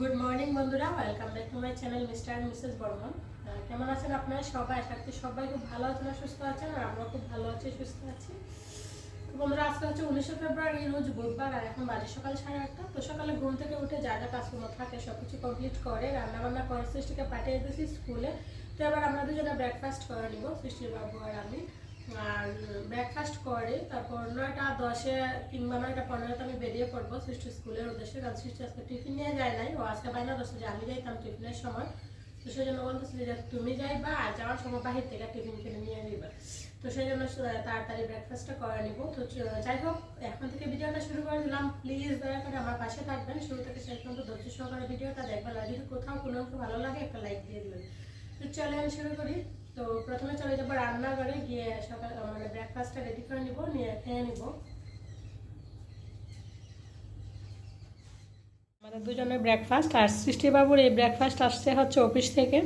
Good morning বন্ধুরা। Welcome back to my channel mister and missus Barman কেমন আছেন আপনারা সবাই? আশা করছি সবাই খুব ভালো আছেন আর সুস্থ আছেন, আর আমরা খুব ভালো আছি, সুস্থ আছি। তো বন্ধুরা, আজকে হচ্ছে উনিশে ফেব্রুয়ারি, রোজ বুধবার, আর এখন বাজে সকাল সাড়ে আটটা। তো সকালে ঘুম থেকে উঠে যা যা কাজকর্ম থাকে সব কিছু কমপ্লিট করে রান্না বান্না করে, সৃষ্টিকে পাঠিয়ে দিয়েছি স্কুলে। তো এবার আমরা দুজনে ব্রেকফাস্ট করে নিব, সৃষ্টির বাবু আর আমি। আর ব্রেকফাস্ট করে, তারপর নয়টা দশে কিংবা নয়টা পনেরোতে আমি বেরিয়ে পড়ব সৃষ্টি স্কুলের উদ্দেশ্যে। কারণ সৃষ্টি আজকে টিফিন নিয়ে যায় নাই, ও আজকে বাইনা দশে যে আমি যাইতাম টিফিনের সময়। তো সেই জন্য বলতেছি যে, তুমি যাইবা আর যাওয়ার সময় বাহির থেকে টিফিন কিনে নিয়ে নিবা। তো সেই জন্য তাড়াতাড়ি ব্রেকফাস্টটা করে নিব। তো যাই হোক, এখন থেকে ভিডিওটা শুরু করে দিলাম। প্লিজ দয়া করে আমার পাশে থাকবেন। শুরু থেকে শেষ পর্যন্ত ধৈর্য সহকারে ভিডিওটা দেখবেন। আর যদি কোথাও কোনো ভালো লাগে, একটা লাইক দিয়ে দিবেন। তো চলে আমি শুরু করি। তো প্রথমে চলে যাব রান্নাঘরে, গিয়ে সকাল মানে ব্রেকফাস্টটা রেডি করে নিব, নিয়ে খেয়ে নিব। আমাদের দুজনের ব্রেকফাস্ট আর সৃষ্টিবাবুর এই ব্রেকফাস্ট আসছে হচ্ছে অফিস থেকে।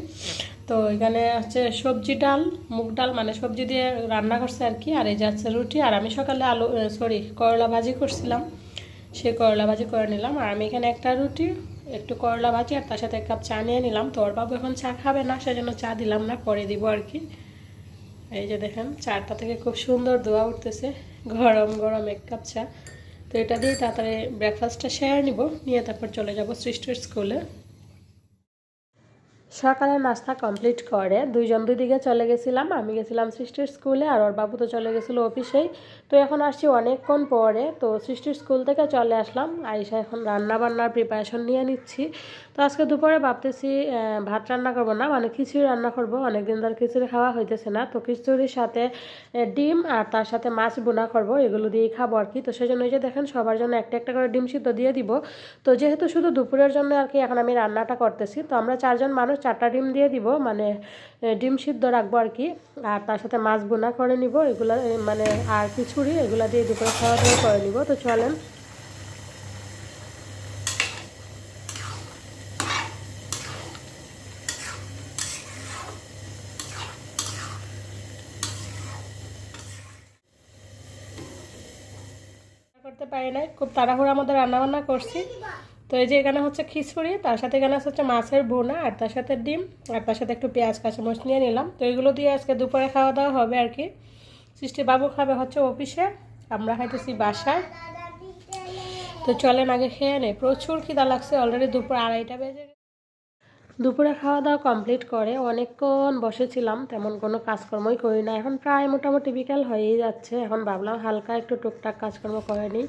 তো এখানে হচ্ছে সবজি ডাল, মুগ ডাল মানে সবজি দিয়ে রান্না করছে আর কি, আর এই যে হচ্ছে রুটি, আর আমি সকালে আলু সরি করলা ভাজি করছিলাম। সে করলা ভাজি করে নিলাম। আর আমি এখানে একটা রুটি, একটু করলা ভাজি আর তার সাথে এক কাপ চা নিয়ে নিলাম। তোর বাবু এখন চা খাবে না, সেজন্য চা দিলাম না, পরে দিব আর কি। এই যে দেখেন, চাটা থেকে খুব সুন্দর ধোয়া উঠতেছে। গরম গরম এক কাপ চা। তো এটা দিয়ে তাড়াতাড়ি ব্রেকফাস্টটা শেয়ার নিব, নিয়ে তারপর চলে যাব সৃষ্টির স্কুলে সকালে নাস্তা কমপ্লিট করে দুইজন দুই দিকে চলে গেছিলাম, আমি গেছিলাম সৃষ্টির স্কুলে আর ওর বাবু তো চলে গেছিল অফিসেই। তো এখন আসছি অনেকক্ষণ পরে, তো সৃষ্টির স্কুল থেকে চলে আসলাম আইসা এখন রান্না বান্নার প্রিপারেশন নিয়ে নিচ্ছি। তো আজকে দুপুরে ভাবতেছি ভাত রান্না করব না মানে খিচুড়ি রান্না করব, অনেকদিন ধরে খিচুড়ি খাওয়া হইতেছে না। তো খিচুড়ির সাথে ডিম আর তার সাথে মাছ বোনা করব, এগুলো দিয়েই খাব আর কি। তো সেই জন্য যে দেখেন, সবার জন্য একটা একটা করে ডিম সিদ্ধ দিয়ে দিব। তো যেহেতু শুধু দুপুরের জন্য আর কি, এখন আমি রান্নাটা করতেছি, তো আমরা চারজন মানুষ চারটা ডিম দিয়ে দিব মানে ডিম সিদ্ধ রাখব আর কি, আর তার সাথে মাছ বোনা করে নিব, এগুলা মানে আর খিচুড়ি, এগুলা দিয়ে দুপুরে খাওয়া দাওয়া করে নিব। তো চলেন। করতে পারি নাই, খুব তাড়াহুড়ো আমাদের রান্নাবান্না করছি। তো এই যে এখানে হচ্ছে খিচুড়ি, তার সাথে এখানে হচ্ছে মাছের বোনা আর তার সাথে ডিম, আর তার সাথে একটু পেঁয়াজ কাঁচা কাঁচামরিচ নিয়ে নিলাম। তো এগুলো দিয়ে আজকে দুপুরে খাওয়া দাওয়া হবে আর কি। সৃষ্টি বাবু খাবে হচ্ছে অফিসে, আমরা খাইতেছি বাসায়। তো চলেন আগে খেয়ে নেই প্রচুর খিদা লাগছে অলরেডি দুপুর আড়াইটা বেজে। দুপুরে খাওয়া দাওয়া কমপ্লিট করে অনেকক্ষণ বসেছিলাম, তেমন কোনো কাজকর্মই করি না। এখন প্রায় মোটামুটি বিকাল হয়েই যাচ্ছে, এখন ভাবলাম হালকা একটু টুকটাক কাজকর্ম করে নিই।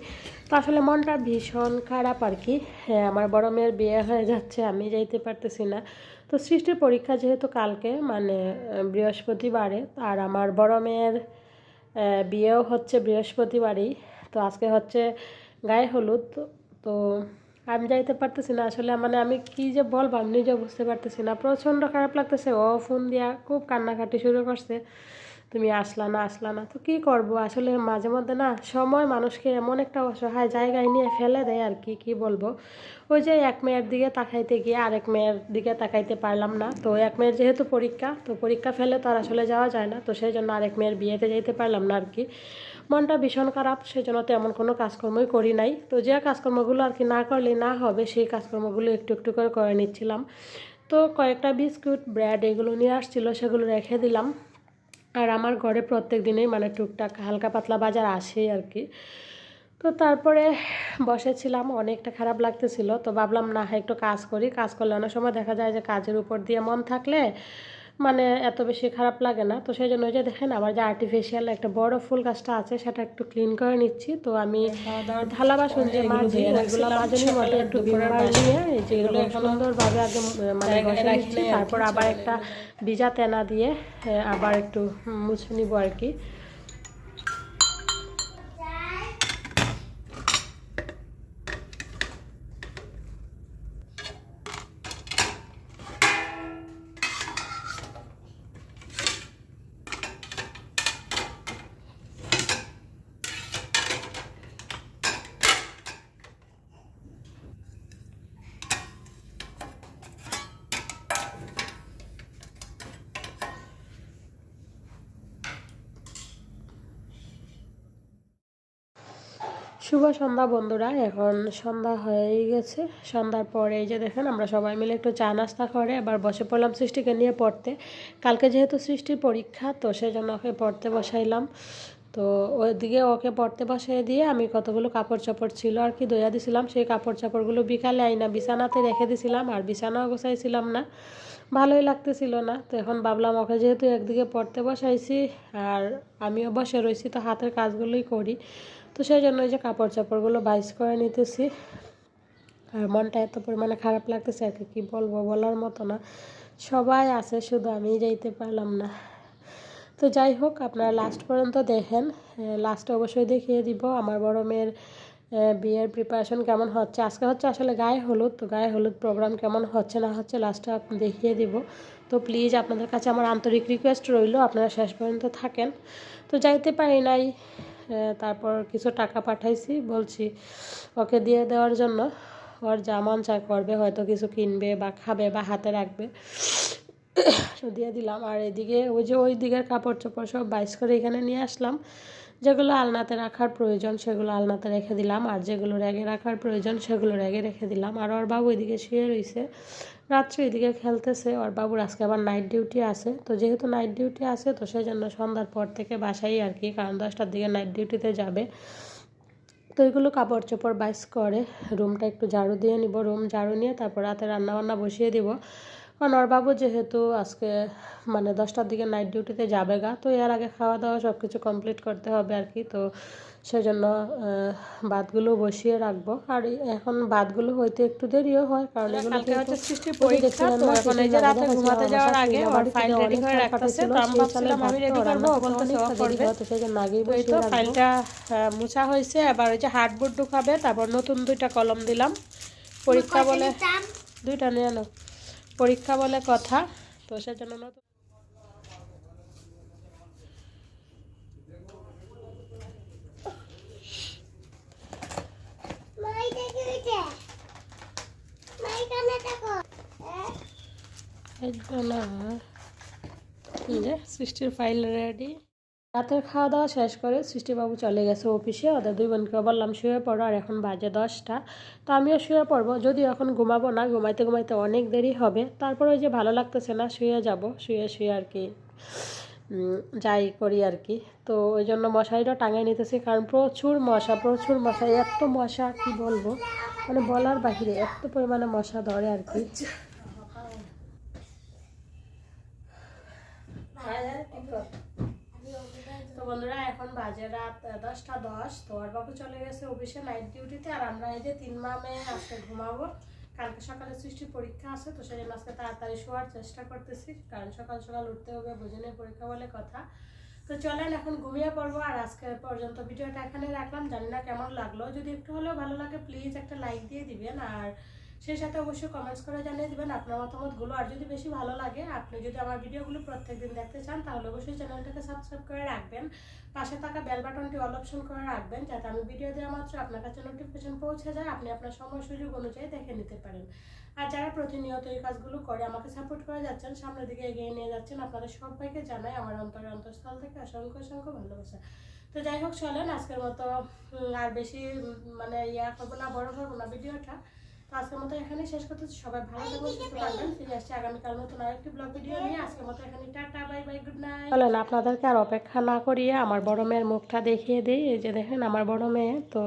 তো আসলে মনটা ভীষণ খারাপ আর কি। হ্যাঁ আমার বড় মেয়ের বিয়ে হয়ে যাচ্ছে, আমি যাইতে পারতেছি না। তো সৃষ্টির পরীক্ষা যেহেতু কালকে মানে বৃহস্পতিবারে, আর আমার বড় মেয়ের বিয়েও হচ্ছে বৃহস্পতিবারেই। তো আজকে হচ্ছে গায়ে হলুদ, তো- আমি যাইতে পারতেছি না। আসলে মানে আমি কি যে বলব, আমি নিজেও বুঝতে পারতেছি না। প্রচণ্ড খারাপ লাগতেছে। ও ফোন দিয়া খুব কান্নাকাটি শুরু করছে। তুমি আসলা না আসলা না, তো কী করব? আসলে মাঝে মধ্যে না সময় মানুষকে এমন একটা অসহায় জায়গায় নিয়ে ফেলে দেয় আর কি কি বলব? ওই যে এক মেয়ের দিকে তাকাইতে গিয়ে আরেক মেয়ের দিকে তাকাইতে পারলাম না। তো এক মেয়ের যেহেতু পরীক্ষা, তো পরীক্ষা ফেলে তো আর আসলে যাওয়া যায় না। তো সেই জন্য আরেক মেয়ের বিয়েতে যাইতে পারলাম না আর কি। মনটা ভীষণ খারাপ সেই জন্য তেমন কোনো কাজকর্মই করি নাই। তো যে কাজকর্মগুলো আর কি না করলে না হবে, সেই কাজকর্মগুলো একটু একটু করে করে নিচ্ছিলাম। তো কয়েকটা বিস্কুট, ব্রেড এগুলো নিয়ে আসছিল, সেগুলো রেখে দিলাম। আর আমার ঘরে প্রত্যেক দিনেই মানে টুকটাক হালকা পাতলা বাজার আসেই আর কি। তো তারপরে বসেছিলাম, অনেকটা খারাপ লাগতেছিল। তো ভাবলাম, না, একটু কাজ করি। কাজ করলে অনেক সময় দেখা যায় যে কাজের উপর দিয়ে মন থাকলে মানে এত বেশি খারাপ লাগে না। তো সেই জন্য ওই যে দেখেন আমার যে আর্টিফিশিয়াল একটা বড় ফুল গাছটা আছে সেটা একটু ক্লিন করে নিচ্ছি। তো আমি থালা বাসন যে মাঝে ওইগুলো মতো একটু নিয়ে এই যে সুন্দরভাবে আগে মানে বসে নিচ্ছি তারপর আবার একটা ভিজা তেনা দিয়ে আবার একটু মুছে নিব আর কি। শুভ সন্ধ্যা বন্ধুরা, এখন সন্ধ্যা হয়েই গেছে। সন্ধ্যার পরে এই যে দেখেন, আমরা সবাই মিলে একটু চা নাস্তা করে এবার বসে পড়লাম সৃষ্টিকে নিয়ে পড়তে। কালকে যেহেতু সৃষ্টির পরীক্ষা, তো সেই জন্য ওকে পড়তে বসাইলাম। তো ওইদিকে ওকে পড়তে বসাই দিয়ে আমি কতগুলো কাপড় চাপড় ছিল আর কি দইয়া দিছিলাম, সেই কাপড় চাপড়গুলো বিকালে আইনা বিছানাতে রেখে দিছিলাম আর বিছানাও গোছাইছিলাম না। ভালোই লাগতেছিল না, তো এখন ভাবলাম ওকে যেহেতু একদিকে পড়তে বসাইছি আর আমিও বসে রয়েছি তো হাতের কাজগুলোই করি। তো সেই জন্য এই যে কাপড় চাপড়গুলো বাইস করে নিতেছি। আর মনটা এত পরিমাণে খারাপ লাগতেছে আর কি বলব বলার মতো না। সবাই আছে, শুধু আমি যাইতে পারলাম না। তো যাই হোক, আপনারা লাস্ট পর্যন্ত দেখেন। লাস্টে অবশ্যই দেখিয়ে দিব। আমার বড় মেয়ের বিয়ের প্রিপারেশন কেমন হচ্ছে। আজকে হচ্ছে আসলে গায়ে হলুদ, তো গায়ে হলুদ প্রোগ্রাম কেমন হচ্ছে না হচ্ছে লাস্টে দেখিয়ে দিব। তো প্লিজ আপনাদের কাছে আমার আন্তরিক রিকোয়েস্ট রইল, আপনারা শেষ পর্যন্ত থাকেন। তো যাইতে পারি নাই। তারপর কিছু টাকা পাঠাইছি, বলছি, ওকে দিয়ে দেওয়ার জন্য। ওর যা মন চা করবে, হয়তো কিছু কিনবে বা খাবে বা হাতে রাখবে। দিয়ে দিলাম। আর এদিকে ওই যে ওই দিকের কাপড় চোপড় সব বাইস করে এখানে নিয়ে আসলাম। যেগুলো আলনাতে রাখার প্রয়োজন সেগুলো আলনাতে রেখে দিলাম। আর যেগুলো র্যাগে রাখার প্রয়োজন সেগুলো র্যাগে রেখে দিলাম। আর ওর বাবু এদিকে শুয়ে রয়েছে রাত্রে এদিকে খেলতেছে। ওর বাবুর আজকে আবার নাইট ডিউটি আছে। তো যেহেতু নাইট ডিউটি আছে, তো সেই জন্য সন্ধ্যার পর থেকে বাসাই আর কি, কারণ দশটার দিকে নাইট ডিউটিতে যাবে। তো এগুলো কাপড় চোপড় বাইস করে। রুমটা একটু ঝাড়ু দিয়ে নিব। রুম ঝাড়ু নিয়ে তারপর রাতে রান্নাবান্না বসিয়ে দিব। বাবু যেহেতু আজকে মানে দশটার দিকে নাইট ডিউটিতে যাবে গা তো এর আগে খাওয়া দাওয়া সব কিছু কমপ্লিট করতে হবে আর কি তো সেজন্য ভাতগুলো বসিয়ে রাখব। আর এখন ভাতগুলো হইতে একটু দেরিও হয় কারণ এগুলো হচ্ছে সৃষ্টির পরীক্ষা তো এখন এই যে রাতে ঘুমাতে যাওয়ার আগে ওর ফাইল রেডি করে রাখতেছে তো আমি ভাবছিলাম আমি রেডি করব ও বলতেছে ও করবে। তো সেজন্য আগেই বসিয়ে তো ফাইলটা মুছা হয়েছে এবার ওই যে হার্ডবোর্ড ঢুকাবে তারপর নতুন দুইটা কলম দিলাম। পরীক্ষা বলে দুইটা নিয়ে নাও। পরীক্ষা বলে কথা তো সেজন্য সৃষ্টির ফাইল রেডি রাতের খাওয়া দাওয়া শেষ করে সৃষ্টিবাবু চলে গেছে অফিসে। ওদের দুই বোনকে বললাম, শুয়ে পড়ো, আর এখন বাজে দশটা। তো আমিও শুয়ে পড়ব। যদিও এখন ঘুমাবো না, ঘুমাইতে ঘুমাইতে অনেক দেরি হবে। তারপর ওই যে ভালো লাগতেছে না, শুয়ে যাব, শুয়ে শুয়ে আর কি যাই করি আর কি। তো ওই জন্য মশারিটা টাঙিয়ে নিতেছি, কারণ প্রচুর মশা প্রচুর মশা, এত মশা, কি বলব? মানে বলার বাহিরে এত পরিমাণে মশা ধরে আর কি। তো বন্ধুরা, এখন বাজে রাত দশটা দশ। তো ওর বাবু চলে গেছে অফিসে নাইট ডিউটিতে আর আমরা এই যে তিন মা মেয়ে আজকে ঘুমাবো। কালকে সকালে সৃষ্টির পরীক্ষা আছে, তো সেই আজকে তাড়াতাড়ি শোয়ার চেষ্টা করতেছি, কারণ সকাল সকাল উঠতে হবে বুঝিনে পরীক্ষা বলে কথা। তো চলেন এখন ঘুমিয়ে পড়ব, আর আজকে পর্যন্ত ভিডিওটা এখানে রাখলাম। জানি না কেমন লাগল, যদি একটু হলেও ভালো লাগে প্লিজ একটা লাইক দিয়ে দিবেন, আর সেই সাথে অবশ্যই কমেন্টস করে জানিয়ে দেবেন আপনার মতামতগুলো। আর যদি বেশি ভালো লাগে, আপনি যদি আমার ভিডিওগুলো প্রত্যেক দিন দেখতে চান, তাহলে অবশ্যই চ্যানেলটাকে সাবস্ক্রাইব করে রাখবেন। পাশে থাকা বেল বাটনটি অল অপশন করে রাখবেন, যাতে আমি ভিডিও দেওয়া মাত্র আপনার কাছে নোটিফিকেশন পৌঁছে যায়, আপনি আপনার সময় সুযোগ অনুযায়ী দেখে নিতে পারেন। আর যারা প্রতিনিয়ত এই কাজগুলো করে আমাকে সাপোর্ট করে যাচ্ছেন, সামনের দিকে এগিয়ে নিয়ে যাচ্ছেন, আপনাদের সবাইকে জানাই আমার অন্তরে অন্তঃস্থল থেকে অসংখ্য অসংখ্য ভালোবাসা। তো যাই হোক, চলেন আজকের মতো আর বেশি মানে ইয়া করব না, বড় করব না ভিডিওটা। আজকের মতো এখানে শেষ করতেছি সবাই ভালো থাকবেন সুস্থ থাকবেন। ফিরে আসছি আগামীকাল নতুন আরেকটি ব্লগ ভিডিও নিয়ে। আজকের মতো এখানে tata bye bye good night চলেন আপনাদেরকে আর অপেক্ষা না করিয়ে আমার বড় মেয়ের মুখটা দেখিয়ে দিই। এই যে দেখেন আমার বড় মেয়ে তো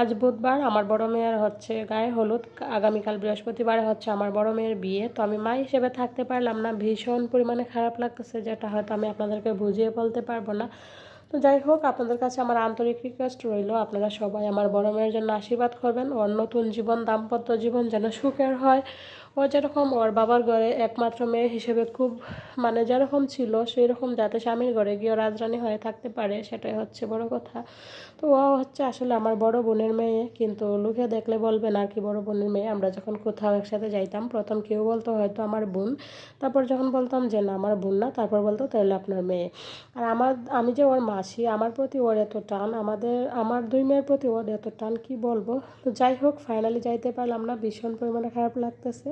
আজ বুধবার আমার বড় মেয়ের হচ্ছে গায়ে হলুদ আগামীকাল বৃহস্পতিবারে হচ্ছে আমার বড় মেয়ের বিয়ে। তো আমি মা হিসেবে থাকতে পারলাম না ভীষণ পরিমাণে খারাপ লাগতেছে যেটা হয়তো আমি আপনাদেরকে বুঝিয়ে বলতে পারব না। তো যাই হোক, আপনাদের কাছে আমার আন্তরিক রিকোয়েস্ট রইল, আপনারা সবাই আমার বড় মেয়ের জন্য আশীর্বাদ করবেন। ওর নতুন জীবন, দাম্পত্য জীবন যেন সুখের হয়। ও যেরকম ওর বাবার ঘরে একমাত্র মেয়ে হিসেবে খুব মানে যেরকম ছিল সেই রকম যাতে স্বামীর ঘরে গিয়ে রাজরানী হয়ে থাকতে পারে, সেটাই হচ্ছে বড় কথা। তো ও হচ্ছে আসলে আমার বড় বোনের মেয়ে, কিন্তু লোকে দেখলে বলবে না কি বড় বোনের মেয়ে, আমরা যখন কোথাও একসাথে যাইতাম, প্রথম কেউ বলতো হয়তো আমার বোন, তারপর যখন বলতাম যে না, আমার বোন না, তারপর বলতো তাহলে আপনার মেয়ে। আর আমার, আমি যে ওর মাসি, আমার প্রতি ওর এত টান, আমাদের, আমার দুই মেয়ের প্রতি ওর এত টান, কি বলব? তো যাই হোক ফাইনালি যাইতে পারলাম না, ভীষণ পরিমাণে খারাপ লাগতেছে।